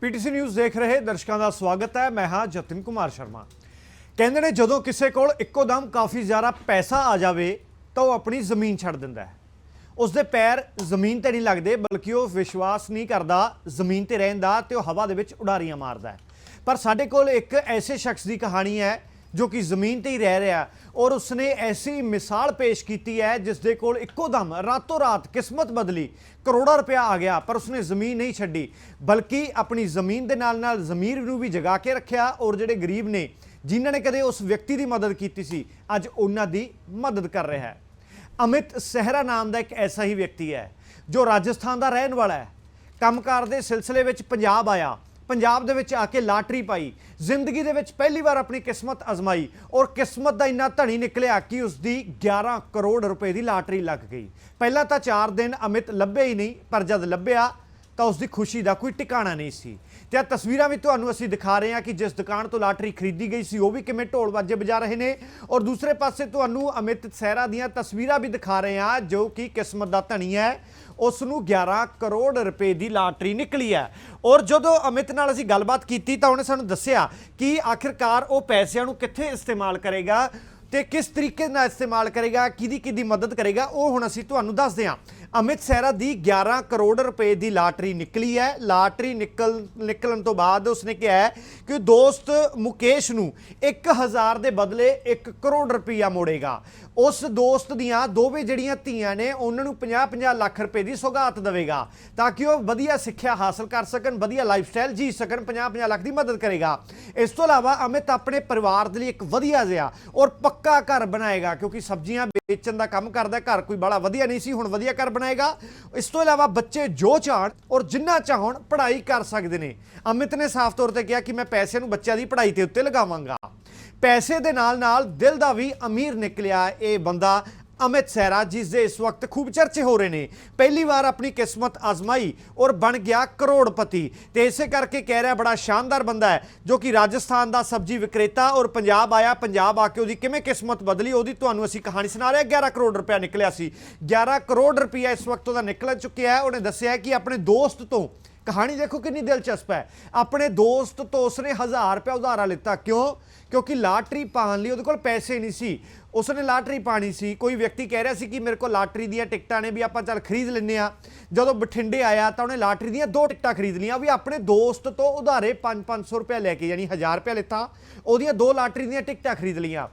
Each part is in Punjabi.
ਪੀਟੀਸੀ ਨਿਊਜ਼ ਦੇਖ ਰਹੇ ਦਰਸ਼ਕਾਂ ਦਾ ਸਵਾਗਤ ਹੈ। ਮੈਂ ਹਾਂ ਜਤਨ ਕੁਮਾਰ ਸ਼ਰਮਾ। ਕਹਿੰਦੇ ਨੇ, ਜਦੋਂ ਕਿਸੇ ਕੋਲ ਇੱਕੋ ਦਮ ਕਾਫੀ ਜ਼ਿਆਦਾ ਪੈਸਾ ਆ ਜਾਵੇ, ਤਾਂ ਉਹ ਆਪਣੀ ਜ਼ਮੀਨ ਛੱਡ ਦਿੰਦਾ ਹੈ। ਉਸ ਦੇ ਪੈਰ ਜ਼ਮੀਨ ਤੇ ਨਹੀਂ ਲੱਗਦੇ, ਬਲਕਿ ਉਹ ਵਿਸ਼ਵਾਸ ਨਹੀਂ ਕਰਦਾ ਜ਼ਮੀਨ ਤੇ ਰਹਿਣ ਦਾ ਤੇ ਉਹ ਹਵਾ ਦੇ ਵਿੱਚ ਉਡਾਰੀਆਂ ਮਾਰਦਾ ਹੈ। ਪਰ ਸਾਡੇ ਕੋਲ ਇੱਕ ਐਸੇ ਸ਼ਖਸ ਦੀ ਕਹਾਣੀ ਹੈ ਜੋ ਕਿ ਜ਼ਮੀਨ ਤੇ ਹੀ ਰਹਿ ਰਿਹਾ ਔਰ ਉਸਨੇ ਐਸੀ ਮਿਸਾਲ ਪੇਸ਼ ਕੀਤੀ ਹੈ ਜਿਸ ਦੇ ਕੋਲ ਇੱਕੋ ਦਮ ਰਾਤੋਂ ਰਾਤ ਕਿਸਮਤ ਬਦਲੀ ਕਰੋੜਾਂ ਰੁਪਇਆ ਆ ਗਿਆ, ਪਰ ਉਸਨੇ ਜ਼ਮੀਨ ਨਹੀਂ ਛੱਡੀ, ਬਲਕਿ ਆਪਣੀ ਜ਼ਮੀਨ ਦੇ ਨਾਲ ਨਾਲ ਜ਼ਮੀਰ ਨੂੰ ਵੀ ਜਗਾ ਕੇ ਰੱਖਿਆ ਔਰ ਜਿਹੜੇ ਗਰੀਬ ਨੇ, ਜਿਨ੍ਹਾਂ ਨੇ ਕਦੇ ਉਸ ਵਿਅਕਤੀ ਦੀ ਮਦਦ ਕੀਤੀ ਸੀ, ਅੱਜ ਉਹਨਾਂ ਦੀ ਮਦਦ ਕਰ ਰਿਹਾ ਹੈ। ਅਮਿਤ ਸਹਿਰਾ ਨਾਮ ਦਾ ਇੱਕ ਐਸਾ ਹੀ ਵਿਅਕਤੀ ਹੈ ਜੋ ਰਾਜਸਥਾਨ ਦਾ ਰਹਿਣ ਵਾਲਾ ਹੈ। ਕੰਮਕਾਰ ਦੇ ਸਿਲਸਿਲੇ ਵਿੱਚ ਪੰਜਾਬ ਆਇਆ ਪੰਜਾਬ ਦੇ ਵਿੱਚ ਆ ਕੇ ਲਾਟਰੀ ਪਾਈ। ਜ਼ਿੰਦਗੀ ਦੇ ਵਿੱਚ ਪਹਿਲੀ ਵਾਰ ਆਪਣੀ ਕਿਸਮਤ ਅਜ਼ਮਾਈ ਔਰ ਕਿਸਮਤ ਦਾ ਇੰਨਾ ਧਣੀ ਨਿਕਲਿਆ ਕਿ ਉਸ ਦੀ 11 ਕਰੋੜ ਰੁਪਏ ਦੀ ਲਾਟਰੀ ਲੱਗ ਗਈ। ਪਹਿਲਾਂ ਤਾਂ 4 ਦਿਨ ਅਮਿਤ ਲੱਭੇ ਹੀ ਨਹੀਂ, ਪਰ ਜਦ ਲੱਭਿਆ ਤਾਂ ਉਸ ਦੀ ਖੁਸ਼ੀ ਦਾ ਕੋਈ ਟਿਕਾਣਾ ਨਹੀਂ ਸੀ। ਤੇ ਆ ਤਸਵੀਰਾਂ ਵੀ ਤੁਹਾਨੂੰ ਅਸੀਂ ਦਿਖਾ ਰਹੇ ਹਾਂ ਕਿ ਜਿਸ ਦੁਕਾਨ ਤੋਂ ਲਾਟਰੀ ਖਰੀਦੀ ਗਈ ਸੀ, ਉਹ ਵੀ ਕਿਵੇਂ ਢੋਲ ਵਾਜੇ ਵਜਾ ਰਹੇ ਨੇ। ਔਰ ਦੂਸਰੇ ਪਾਸੇ ਤੁਹਾਨੂੰ ਅਮਿਤ ਸਹਿਰਾ ਦੀਆਂ ਤਸਵੀਰਾਂ ਵੀ ਦਿਖਾ ਰਹੇ ਹਾਂ, ਜੋ ਕਿ ਕਿਸਮਤ ਦਾ ਧਣੀ ਹੈ। ਉਸ ਨੂੰ 11 ਕਰੋੜ ਰੁਪਏ ਦੀ ਲਾਟਰੀ ਨਿਕਲੀ ਹੈ। ਔਰ ਜਦੋਂ ਅਮਿਤ ਨਾਲ ਅਸੀਂ ਗੱਲਬਾਤ ਕੀਤੀ ਤਾਂ ਉਹਨੇ ਸਾਨੂੰ ਦੱਸਿਆ ਕਿ ਆਖਿਰਕਾਰ ਉਹ ਪੈਸਿਆਂ ਨੂੰ ਕਿੱਥੇ ਇਸਤੇਮਾਲ ਕਰੇਗਾ। ਤੇ ਕਿਸ ਤਰੀਕੇ ਨਾਲ ਇਸਤੇਮਾਲ ਕਰੇਗਾ, ਕਿਹਦੀ ਕਿਹਦੀ ਮਦਦ ਕਰੇਗਾ, ਉਹ ਹੁਣ ਅਸੀਂ ਤੁਹਾਨੂੰ ਦੱਸਦੇ ਹਾਂ। ਅਮਿਤ ਸਹਿਰਾ ਦੀ 11 ਕਰੋੜ ਰੁਪਏ ਦੀ ਲਾਟਰੀ ਨਿਕਲੀ ਹੈ। ਲਾਟਰੀ ਨਿਕਲ, ਨਿਕਲਣ ਤੋਂ ਬਾਅਦ ਉਸਨੇ ਕਿਹਾ ਕਿ ਦੋਸਤ ਮੁਕੇਸ਼ ਨੂੰ 1000 ਦੇ ਬਦਲੇ 1 ਕਰੋੜ ਰੁਪਈਆ ਮੋੜੇਗਾ। ਉਸ ਦੋਸਤ ਦੀਆਂ ਦੋਵੇਂ ਜਿਹੜੀਆਂ ਧੀਆਂ ਨੇ, ਉਹਨਾਂ ਨੂੰ 50-50 ਲੱਖ ਰੁਪਏ ਦੀ ਸੌਗਾਤ ਦੇਵੇਗਾ ਤਾਂ ਕਿ ਉਹ ਵਧੀਆ ਸਿੱਖਿਆ ਹਾਸਲ ਕਰ ਸਕਣ, ਵਧੀਆ ਲਾਈਫ ਸਟਾਈਲ ਜੀ ਸਕਣ 50-50 ਲੱਖ ਦੀ ਮਦਦ ਕਰੇਗਾ। ਇਸ ਤੋਂ ਇਲਾਵਾ ਅਮਿਤ ਆਪਣੇ ਪਰਿਵਾਰ ਦੇ ਲਈ ਇੱਕ ਵਧੀਆ ਜਿਹਾ ਔਰ ਪੱਕਾ ਘਰ ਬਣਾਏਗਾ, ਕਿਉਂਕਿ ਸਬਜ਼ੀਆਂ ਵੇਚਣ ਦਾ ਕੰਮ ਕਰਦਾ ਘਰ ਕੋਈ ਬੜਾ ਵਧੀਆ ਨਹੀਂ ਸੀ, ਹੁਣ ਵਧੀਆ ਘਰ ਬਣਾਏਗਾ। ਇਸ ਤੋਂ ਇਲਾਵਾ ਬੱਚੇ ਜੋ ਚਾਹਣ ਔਰ ਜਿੰਨਾ ਚਾਹਣ, ਪੜ੍ਹਾਈ ਕਰ ਸਕਦੇ ਨੇ। ਅਮਿਤ ਨੇ ਸਾਫ਼ ਤੌਰ ਤੇ ਕਿਹਾ ਕਿ ਮੈਂ ਪੈਸੇ ਨੂੰ ਬੱਚਿਆਂ ਦੀ ਪੜ੍ਹਾਈ ਤੇ ਉੱਤੇ ਲਗਾਵਾਂਗਾ। ਪੈਸੇ ਦੇ ਨਾਲ ਨਾਲ ਦਿਲ ਦਾ ਵੀ ਅਮੀਰ ਨਿਕਲਿਆ। ਇਹ ਬੰਦਾ ਅਮਿਤ ਸਹਿਰਾ, ਜਿਸ ਦੇ ਇਸ ਵਕਤ ਖੂਬ ਚਰਚੇ ਹੋ ਰਹੇ ਨੇ। ਪਹਿਲੀ ਵਾਰ ਆਪਣੀ ਕਿਸਮਤ ਆਜ਼ਮਾਈ ਔਰ ਬਣ ਗਿਆ ਕਰੋੜਪਤੀ। ਤੇ ਇਸੇ ਕਰਕੇ ਕਹਿ ਰਿਹਾ ਬੜਾ ਸ਼ਾਨਦਾਰ ਬੰਦਾ ਹੈ, ਜੋ ਕਿ ਰਾਜਸਥਾਨ ਦਾ ਸਬਜ਼ੀ ਵਿਕਰੇਤਾ ਔਰ ਪੰਜਾਬ ਆਇਆ, ਪੰਜਾਬ ਆ ਕੇ ਉਹਦੀ ਕਿਵੇਂ ਕਿਸਮਤ ਬਦਲੀ, ਉਹਦੀ ਤੁਹਾਨੂੰ ਅਸੀਂ ਕਹਾਣੀ ਸੁਣਾ ਰਹੇ ਹਾਂ। 11 ਕਰੋੜ ਰੁਪਇਆ ਨਿਕਲਿਆ ਸੀ। 11 ਕਰੋੜ ਰੁਪਇਆ ਇਸ ਵਕਤ ਉਹਦਾ ਨਿਕਲ ਚੁੱਕਿਆ ਹੈ। ਉਹਨੇ ਦੱਸਿਆ ਕਿ ਆਪਣੇ ਦੋਸਤ ਤੋਂ ਕਹਾਣੀ ਦੇਖੋ ਕਿੰਨੀ ਦਿਲਚਸਪ ਹੈ। ਆਪਣੇ ਦੋਸਤ ਤੋਂ ਉਸਨੇ 1000 ਰੁਪਏ ਉਧਾਰਾ ਲਿੱਤਾ। ਕਿਉਂ? ਕਿਉਂਕਿ ਲਾਟਰੀ ਪਾਉਣ ਲਈ ਉਹਦੇ ਕੋਲ ਪੈਸੇ ਨਹੀਂ ਸੀ। ਉਸਨੇ ਲਾਟਰੀ ਪਾਣੀ ਸੀ। ਕੋਈ ਵਿਅਕਤੀ ਕਹਿ ਰਿਹਾ ਸੀ ਕਿ ਮੇਰੇ ਕੋਲ ਲਾਟਰੀ ਦੀਆਂ ਟਿਕਟਾਂ ਨੇ ਵੀ ਆਪਾਂ ਚੱਲ ਖਰੀਦ ਲੈਂਦੇ ਆ ਜਦੋਂ ਬਠਿੰਡੇ ਆਇਆ ਤਾਂ ਉਹਨੇ ਲਾਟਰੀ ਦੀਆਂ ਦੋ ਟਿਕਟਾਂ ਖਰੀਦ ਲਈਆਂ। ਵੀ ਆਪਣੇ ਦੋਸਤ ਤੋਂ ਉਧਾਰੇ 5-500 ਰੁਪਏ ਲੈ ਕੇ ਯਾਨੀ 1000 ਰੁਪਏ ਲਿੱਤਾ। ਉਹਦੀਆਂ ਦੋ ਲਾਟਰੀ ਦੀਆਂ ਟਿਕਟਾਂ ਖਰੀਦ ਲਈਆਂ।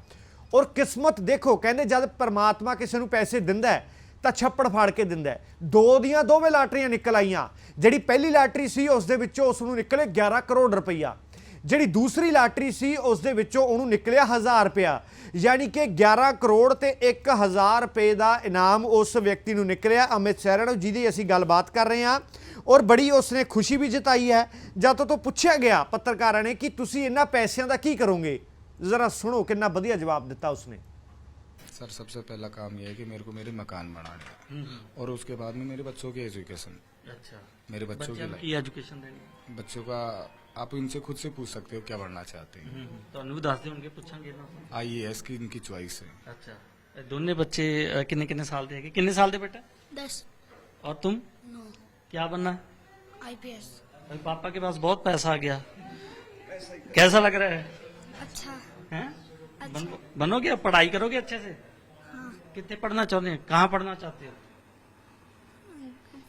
ਔਰ ਕਿਸਮਤ ਦੇਖੋ, ਕਹਿੰਦੇ ਜਦ ਪਰਮਾਤਮਾ ਕਿਸੇ ਨੂੰ ਪੈਸੇ ਦਿੰਦਾ ਹੈ ਤਾਂ ਛੱਪੜ ਫਾੜ ਕੇ ਦਿੰਦਾ ਹੈ। ਦੋ ਦੀਆਂ ਦੋਵੇਂ ਲਾਟਰੀਆਂ ਨਿਕਲ ਆਈਆਂ। ਜਿਹੜੀ ਪਹਿਲੀ ਲਾਟਰੀ ਸੀ, ਉਸ ਦੇ ਵਿੱਚੋਂ ਉਸ ਨੂੰ ਨਿਕਲੇ 11 ਕਰੋੜ ਰੁਪਈਆ। ਜਿਹੜੀ ਦੂਸਰੀ ਲਾਟਰੀ ਸੀ, ਉਸ ਦੇ ਵਿੱਚੋਂ ਉਹਨੂੰ ਨਿਕਲਿਆ 1000 ਰੁਪਇਆ ਯਾਨੀ ਕਿ 11 ਕਰੋੜ ਤੇ 1000 ਰੁਪਏ ਦਾ ਇਨਾਮ ਉਸ ਵਿਅਕਤੀ ਨੂੰ ਨਿਕਲਿਆ। ਅਮਿਤ ਸਹਿਰਾ ਨੂੰ ਜਿਹਦੀ ਅਸੀਂ ਗੱਲਬਾਤ ਕਰ ਰਹੇ ਹਾਂ। ਔਰ ਬੜੀ ਉਸਨੇ ਖੁਸ਼ੀ ਵੀ ਜਤਾਈ ਹੈ। ਜਦ ਤੋਂ ਪੁੱਛਿਆ ਗਿਆ ਪੱਤਰਕਾਰਾਂ ਨੇ ਕਿ ਤੁਸੀਂ ਇਹਨਾਂ ਪੈਸਿਆਂ ਦਾ ਕੀ ਕਰੋਗੇ? ਜ਼ਰਾ ਸੁਣੋ ਕਿੰਨਾ ਵਧੀਆ ਜਵਾਬ ਦਿੱਤਾ ਉਸਨੇ। सर सबसे पहला काम यह है कि मेरे को मेरे मकान बनाने का हम्म। और उसके बाद में मेरे बच्चों की एजुकेशन। अच्छा। मेरे बच्चों की एजुकेशन देनी बच्चों का आप इनसे खुद से पूछ सकते हो क्या बनना चाहते हैं। हम्म, तो अनुदास उनके आई ए एस की इनकी च्वाइस है। अच्छा। दोनों बच्चे कितने कितने साल के कितने साल दे बेटा? दस। और तुम? नौ। क्या बनना है? आईपीएस पापा के पास बहुत पैसा आ गया। कैसा लग रहा है? अच्छा। है? बन, बनोगे अब पढ़ाई करोगे अच्छे से हाँ कितने पढ़ना चाहते हैं कहाँ पढ़ना चाहते हो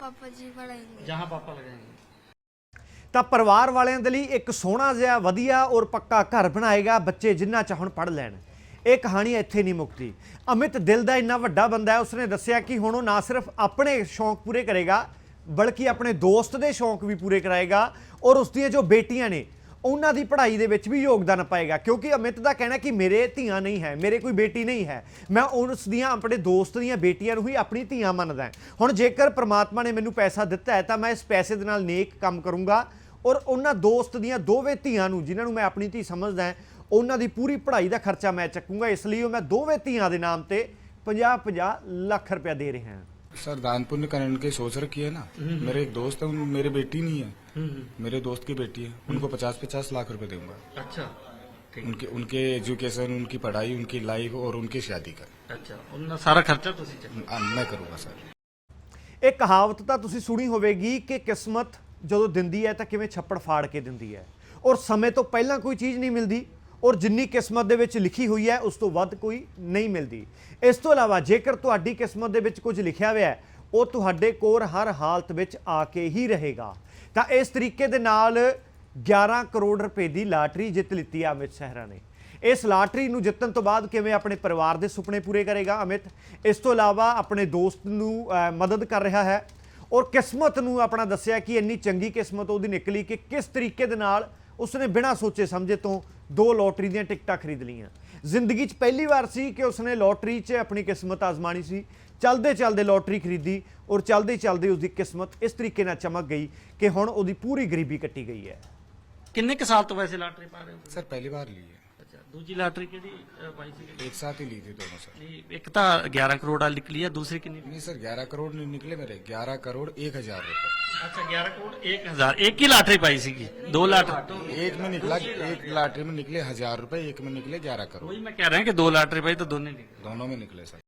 पापा जी पढ़ाएंगे जहाँ पापा लगाएंगे ਤਾਂ ਪਰਿਵਾਰ ਵਾਲਿਆਂ ਦੇ ਲਈ ਇੱਕ ਸੋਹਣਾ ਜਿਹਾ ਵਧੀਆ ਔਰ ਪੱਕਾ ਘਰ ਬਣਾਏਗਾ ਬੱਚੇ ਜਿੰਨਾ ਚਾਹਣ ਪੜ ਲੈਣ ਇਹ ਕਹਾਣੀ ਇੱਥੇ ਨਹੀਂ ਮੁੱਕਦੀ ਅਮਿਤ ਦਿਲ ਦਾ ਇੰਨਾ ਵੱਡਾ ਬੰਦਾ ਹੈ ਉਸਨੇ ਦੱਸਿਆ ਕਿ ਹੁਣ ਉਹ ਨਾ ਸਿਰਫ ਆਪਣੇ ਸ਼ੌਂਕ ਪੂਰੇ ਕਰੇਗਾ ਬਲਕਿ ਆਪਣੇ ਦੋਸਤ ਦੇ ਸ਼ੌਂਕ ਵੀ ਪੂਰੇ ਕਰਾਏਗਾ ਔਰ ਉਸ ਦੀਆਂ ਜੋ ਬੇਟੀਆਂ ਨੇ ਉਹਨਾਂ ਦੀ ਪੜ੍ਹਾਈ ਦੇ ਵਿੱਚ ਵੀ ਯੋਗਦਾਨ ਪਾਏਗਾ, ਕਿਉਂਕਿ ਅਮਿਤ ਦਾ ਕਹਿਣਾ ਕਿ ਮੇਰੇ ਧੀਆਂ ਨਹੀਂ ਹੈ, ਮੇਰੇ ਕੋਈ ਬੇਟੀ ਨਹੀਂ ਹੈ। ਮੈਂ ਉਸ ਦੀਆਂ, ਆਪਣੇ ਦੋਸਤ ਦੀਆਂ ਬੇਟੀਆਂ ਨੂੰ ਹੀ ਆਪਣੀ ਧੀਆਂ ਮੰਨਦਾ ਹੁਣ ਜੇਕਰ ਪ੍ਰਮਾਤਮਾ ਨੇ ਮੈਨੂੰ ਪੈਸਾ ਦਿੱਤਾ ਹੈ, ਤਾਂ ਮੈਂ ਇਸ ਪੈਸੇ ਦੇ ਨਾਲ ਨੇਕ ਕੰਮ ਕਰੂੰਗਾ ਔਰ ਉਹਨਾਂ ਦੋਸਤ ਦੀਆਂ ਦੋਵੇਂ ਧੀਆਂ ਨੂੰ, ਜਿਨ੍ਹਾਂ ਨੂੰ ਮੈਂ ਆਪਣੀ ਧੀ ਸਮਝਦਾ ਉਹਨਾਂ ਦੀ ਪੂਰੀ ਪੜ੍ਹਾਈ ਦਾ ਖਰਚਾ ਮੈਂ ਚੱਕੂੰਗਾ। ਇਸ ਲਈ ਉਹ ਮੈਂ ਦੋਵੇਂ ਧੀਆਂ ਦੇ ਨਾਮ ਤੇ 50-50 ਲੱਖ ਰੁਪਇਆ ਦੇ ਰਿਹਾ ਹਾਂ। सर दान पुण्य करने की सोच रखी है ना मेरे एक दोस्त है उन- मेरी बेटी नहीं है मेरे दोस्त की बेटी है उनको पचास पचास लाख रुपए दूंगा अच्छा ठीक उनके उनके एजुकेशन उनकी पढ़ाई उनकी लाइफ और उनकी शादी का अच्छा ਉਹਨਾਂ ਸਾਰਾ ਖਰਚਾ ਤੁਸੀਂ ਚੱਕੋ आ, मैं करूंगा सर ਇਹ ਕਹਾਵਤ ਤਾਂ ਤੁਸੀਂ ਸੁਣੀ ਹੋਵੇਗੀ ਕਿ ਕਿਸਮਤ ਜਦੋਂ ਦਿੰਦੀ ਹੈ ਤਾਂ ਕਿਵੇਂ ਛੱਪੜ ਫਾੜ ਕੇ ਦਿੰਦੀ ਹੈ ਔਰ ਸਮੇਂ ਤੋਂ ਪਹਿਲਾਂ ਕੋਈ ਚੀਜ਼ ਨਹੀਂ ਮਿਲਦੀ ਔਰ ਜਿੰਨੀ ਕਿਸਮਤ ਦੇ ਵਿੱਚ ਲਿਖੀ ਹੋਈ ਹੈ, ਉਸ ਤੋਂ ਵੱਧ ਕੋਈ ਨਹੀਂ ਮਿਲਦੀ। ਇਸ ਤੋਂ ਇਲਾਵਾ, ਜੇਕਰ ਤੁਹਾਡੀ ਕਿਸਮਤ ਦੇ ਵਿੱਚ ਕੁਝ ਲਿਖਿਆ ਹੋਇਆ ਹੈ, ਉਹ ਤੁਹਾਡੇ ਕੋਲ ਹਰ ਹਾਲਤ ਵਿੱਚ ਆ ਕੇ ਹੀ ਰਹੇਗਾ। ਤਾਂ ਇਸ ਤਰੀਕੇ ਦੇ ਨਾਲ 11 ਕਰੋੜ ਰੁਪਏ ਦੀ ਲਾਟਰੀ ਜਿੱਤ ਲਿੱਤੀ ਹੈ ਅਮਿਤ ਸਹਿਰਾ ਨੇ। ਇਸ ਲਾਟਰੀ ਨੂੰ ਜਿੱਤਣ ਤੋਂ ਬਾਅਦ ਕਿਵੇਂ ਆਪਣੇ ਪਰਿਵਾਰ ਦੇ ਸੁਪਨੇ ਪੂਰੇ ਕਰੇਗਾ ਅਮਿਤ? ਇਸ ਤੋਂ ਇਲਾਵਾ, ਆਪਣੇ ਦੋਸਤ ਨੂੰ ਮਦਦ ਕਰ ਰਿਹਾ ਹੈ। ਔਰ ਕਿਸਮਤ ਨੂੰ ਆਪਣਾ ਦੱਸਿਆ ਕਿ ਇੰਨੀ ਚੰਗੀ ਕਿਸਮਤ ਉਹਦੀ ਨਿਕਲੀ ਕਿ ਕਿਸ ਤਰੀਕੇ ਦੇ ਨਾਲ ਉਸਨੇ ਬਿਨਾਂ ਸੋਚੇ ਸਮਝੇ ਤੋਂ ਦੋ ਲੋਟਰੀ ਦੀਆਂ ਟਿਕਟਾਂ ਖਰੀਦ ਲਈਆਂ ਜ਼ਿੰਦਗੀ 'ਚ ਪਹਿਲੀ ਵਾਰ ਸੀ ਕਿ ਉਸਨੇ ਲੋਟਰੀ 'ਚ ਆਪਣੀ ਕਿਸਮਤ ਆਜ਼ਮਾਣੀ ਸੀ ਚਲਦੇ ਚਲਦੇ ਲੋਟਰੀ ਖਰੀਦੀ ਔਰ ਚਲਦੇ ਚਲਦੇ ਉਸਦੀ ਕਿਸਮਤ ਇਸ ਤਰੀਕੇ ਨਾਲ ਚਮਕ ਗਈ ਕਿ ਹੁਣ ਉਹਦੀ ਪੂਰੀ ਗਰੀਬੀ ਕੱਟੀ ਗਈ ਹੈ ਕਿੰਨੇ ਕੁ ਸਾਲ ਤੋਂ ਵੈਸੇ ਲਾਟਰੀ ਪਾ ਰਹੇ ਹੋ सर पहली बार ली है ਅੱਛਾ ਦੂਜੀ ਲਾਟਰੀ ਕਿਹੜੀ ਅ, ਪਾਈ ਸੀ एक साथ ही ली थी दोनों सर ਨਹੀਂ ਇੱਕ ਤਾਂ 11 ਕਰੋੜ ਵਾਲੀ ਨਿਕਲੀ ਹੈ ਦੂਸਰੀ ਕਿੰਨੀ नहीं सर ग्यारह करोड़ नहीं निकले मेरे ग्यारह करोड़ एक हजार रुपए अच्छा ग्यारह करोड़ एक हज़ार। एक ही लॉटरी पाई सी की। दो लॉटरी एक में निकला एक लाटरी में निकले हज़ार रुपए एक में निकले ग्यारह करोड़। मैं कह रहा हैं कि दो लॉटरी पाई तो दोनों निकले। दोनों में निकले सर।